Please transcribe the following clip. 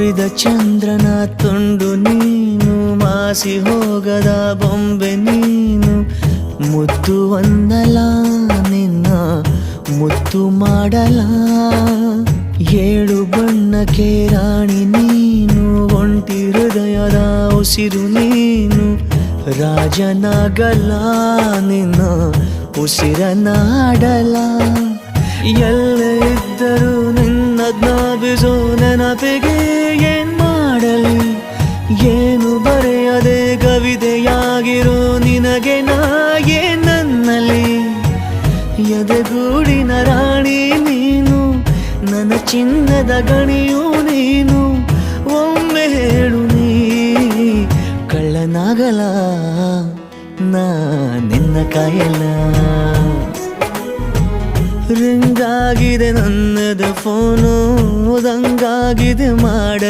ಹುರಿದ ಚಂದ್ರನ ತುಂಡು ನೀನು, ಮಾಸಿ ಹೋಗದ ಬೊಂಬೆ ನೀನು. ಮುತ್ತು ಒಂದಲ ನಿನ್ನ, ಮುತ್ತು ಮಾಡಲ. ಏಳು ಬಣ್ಣಕ್ಕೆ ರಾಣಿ ನೀನು, ಒಂಟಿ ಹೃದಯದ ಉಸಿರು ನೀನು. ರಾಜನಾಗಲ್ಲ ನಿನ್ನ, ಉಸಿರನಾಡಲ. ಎಲ್ಲ ಇದ್ದರೂ ನಿನ್ನ ಜ್ಞಾಪಿಸೋ ನೆನಪಿಗೆ. ಏನು ಬರೆಯದೆ ಕವಿತೆಯಾಗಿರೋ ನಿನಗೆ ನಾ ಏನ್ ನನ್ನಲ್ಲಿ? ಎದೆಗೂಡಿನ ರಾಣಿ ನೀನು, ನನ್ನ ಚಿನ್ನದ ಗಣಿಯು ನೀನು, ಒಮ್ಮೆ ಹೇಳು ನೀ, ಕಳ್ಳನಾಗಲ? ನಾ ನಿನ್ನ ಕಾಯಲ್ಲ. ರಿಂಗಾಗಿದೆ ನನ್ನದು ಫೋನು, ದಂಗಾಗಿದೆ ಮಾಡ